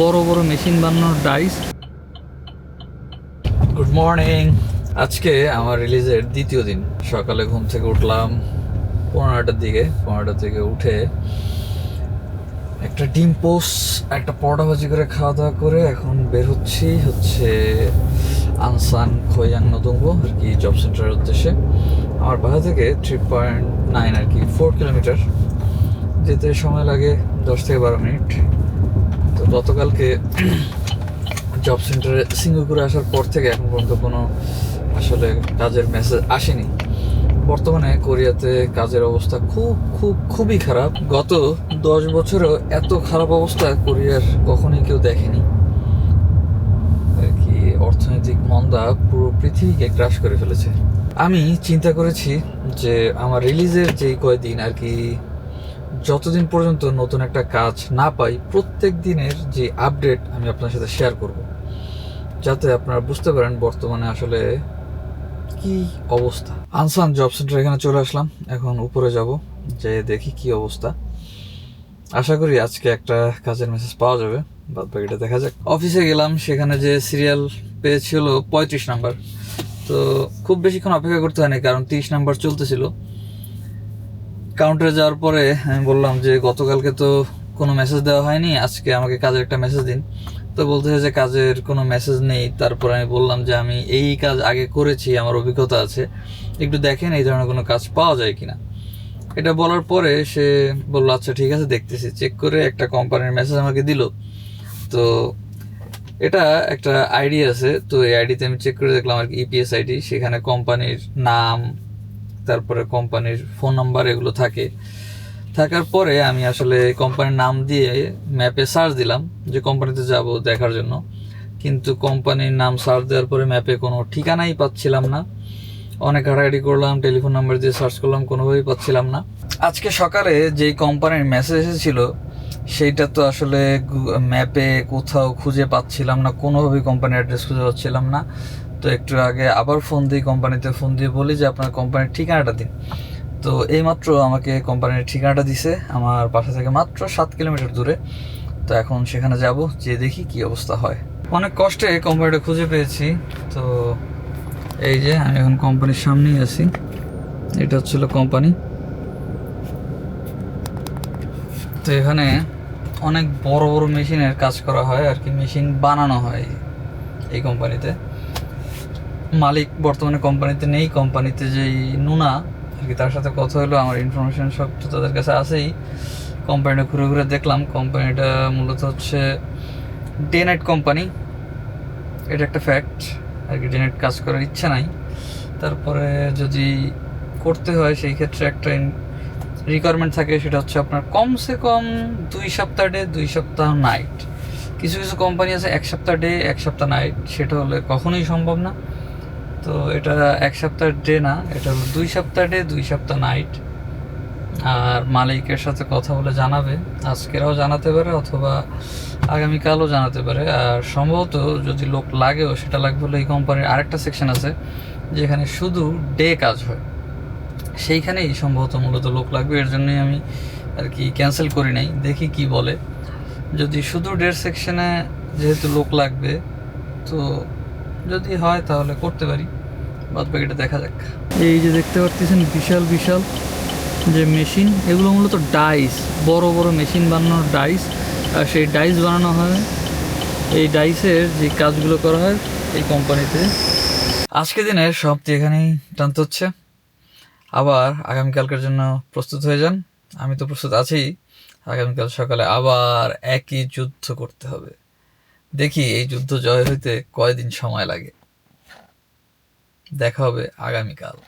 বড় বড় মেশিন বানানোর ডাইস গুড মর্নিং আজকে আমার রিলিজের দ্বিতীয় দিন। সকালে ঘুম থেকে উঠলাম পনেরোটার দিকে। পনেরোটা থেকে উঠে একটা ডিম পোস্ট একটা পরোটা ভাজি করে খাওয়া দাওয়া করে এখন বের হচ্ছি হচ্ছে আনসান খৈয়াং নতুঙ্গ আর কি জব সেন্টারের উদ্দেশ্যে। আমার বাসা থেকে থ্রি পয়েন্ট নাইন আর কি ফোর কিলোমিটার যেতে সময় লাগে দশ থেকে বারো মিনিট। গতকালকে জব সেন্টারে সিঙ্গুপুরে আসার পর থেকে এখন পর্যন্ত কোনো আসলে কাজের মেসেজ আসেনি। বর্তমানে কোরিয়াতে কাজের অবস্থা খুব খুব, খুবই খারাপ। গত দশ বছরেও এত খারাপ অবস্থা কোরিয়ার কখনোই কেউ দেখেনি। আর কি অর্থনৈতিক মন্দা পুরো পৃথিবীকে গ্রাস করে ফেলেছে। আমি চিন্তা করেছি যে আমার রিলিজের যেই কয়দিন আর কি যতদিন পর্যন্ত নতুন একটা কাজ না পাই, প্রত্যেক দিনের যে আপডেট আমি আপনার সাথে শেয়ার করব। যাতে আপনারা বুঝতে পারেন বর্তমানে আসলে কি অবস্থা। আনসান জব সেন্টার এখানে চলে আসলাম। এখন উপরে যাব যে দেখি কি অবস্থা। আশা করি আজকে একটা কাজের মেসেজ পাওয়া যাবে। বাদ বাকিটা দেখা যাক। অফিসে গেলাম, সেখানে যে সিরিয়াল পেয়েছিল পঁয়ত্রিশ নাম্বার। তো খুব বেশিক্ষণ অপেক্ষা করতে হয়নি, কারণ তিরিশ নাম্বার চলতেছিল। কাউন্টারে যাওয়ার পরে আমি বললাম যে, গতকালকে তো কোনো মেসেজ দেওয়া হয়নি, আজকে আমাকে কাজের একটা মেসেজ দিন। তো বলতেছে যে, কাজের কোনো মেসেজ নেই। তারপর আমি বললাম যে, আমি এই কাজ আগে করেছি, আমার অভিজ্ঞতা আছে। একটু দেখেন এই ধরনের কোনো কাজ পাওয়া যায় কিনা? এটা বলার পরে সে বলল আচ্ছা ঠিক আছে, দেখতেছি। চেক করে একটা কোম্পানির মেসেজ আমাকে দিল। তো এটা একটা আইডি আছে। তো এই আইডিতে আমি চেক করে দেখলাম আর কি ইপিএস আইডি সেখানে কোম্পানির নাম তারপরে কোম্পানির ফোন নাম্বার এগুলো থাকে। থাকার পরে আমি আসলে কোম্পানির নাম দিয়ে ম্যাপে সার্চ দিলাম যে কোম্পানিতে যাব দেখার জন্য। কিন্তু কোম্পানির নাম সার্চ দেওয়ার পরে ম্যাপে কোনো ঠিকানাই পাচ্ছিলাম না। অনেক হাঁটাহাঁটি করলাম টেলিফোন নাম্বার দিয়ে সার্চ করলাম, কোনোভাবেই পাচ্ছিলাম না। আজকে সকালে যেই কোম্পানির মেসেজ এসেছিল, সেইটা তো আসলে ম্যাপে কোথাও খুঁজে পাচ্ছিলাম না, কোনোভাবেই কোম্পানির অ্যাড্রেস খুঁজে পাচ্ছিলাম না। তো একটু আগে আবার ফোন দিই কোম্পানিতে ফোন দিয়ে বলি যে আপনার কোম্পানির ঠিকানাটা দিন। তো এইমাত্র আমাকে কোম্পানির ঠিকানাটা দিছে, আমার বাসা থেকে মাত্র সাত কিলোমিটার দূরে। তো এখন সেখানে যাব যে দেখি কি অবস্থা হয়। অনেক কষ্টে কোম্পানিটা খুঁজে পেয়েছি। তো এই যে, আমি এখন কোম্পানির সামনেই আছি। এটা হচ্ছিল কোম্পানি তো এখানে অনেক বড় বড় মেশিনের কাজ করা হয়, আর কি মেশিন বানানো হয় এই কোম্পানিতে মালিক বর্তমানে কোম্পানিতে নেই, কোম্পানিতে যেই নুনা, আর কি তার সাথে কথা হলো, আমার ইনফরমেশন সব তো তাদের কাছে আছেই। কোম্পানিটা ঘুরে ঘুরে দেখলাম, কোম্পানিটা মূলত হচ্ছে ডে নাইট কোম্পানি। এটা একটা ফ্যাক্ট আর কি ডে নাইট কাজ করার ইচ্ছা নাই। তারপরে যদি করতে হয়, সেই ক্ষেত্রে একটা রিকোয়ারমেন্ট থাকে, সেটা হচ্ছে আপনার কমসে কম দুই সপ্তাহ ডে দুই সপ্তাহ নাইট কিছু কিছু কোম্পানি আছে, এক সপ্তাহ ডে এক সপ্তাহ নাইট সেটা হলে কখনোই সম্ভব না। তো এটা এক সপ্তাহ ডে না, এটা দুই সপ্তাহ ডে দুই সপ্তাহ নাইট আর মালিকের সাথে কথা বলে জানাবে, আজকেরাও জানাতে পারে অথবা আগামীকালও জানাতে পারে। আর সম্ভবত যদি লোক লাগেও, সেটা লাগবে হলে এই কোম্পানির আরেকটা সেকশন আছে, যেখানে শুধু ডে কাজ হয়। সেইখানেই সম্ভবত মূলত লোক লাগবে, এর জন্যই আমি আর কি ক্যান্সেল করি নাই, দেখি কি বলে। যদি শুধু ডের সেকশনে যেহেতু লোক লাগবে, তো যদি হয় তাহলে করতে পারি। বাদ বাকিটা দেখা যাক। এই যে দেখতে পাচ্ছেন বিশাল বিশাল যে মেশিন, এগুলো মূলত ডাইস, বড় বড় মেশিন বানানোর ডাইস। আর সেই ডাইস বানানো হয়, এই ডাইসের যে কাজগুলো করা হয় এই কোম্পানিতে। আজকে দিনে সবটি এখানেই টানতে হচ্ছে। আবার আগামীকালকের জন্য প্রস্তুত হয়ে যান। আমি তো প্রস্তুত আছি। আগামীকাল সকালে আবার একই যুদ্ধ করতে হবে। দেখি এই যুদ্ধ জয় হইতে কয়দিন সময় লাগে। দেখা হবে আগামীকাল।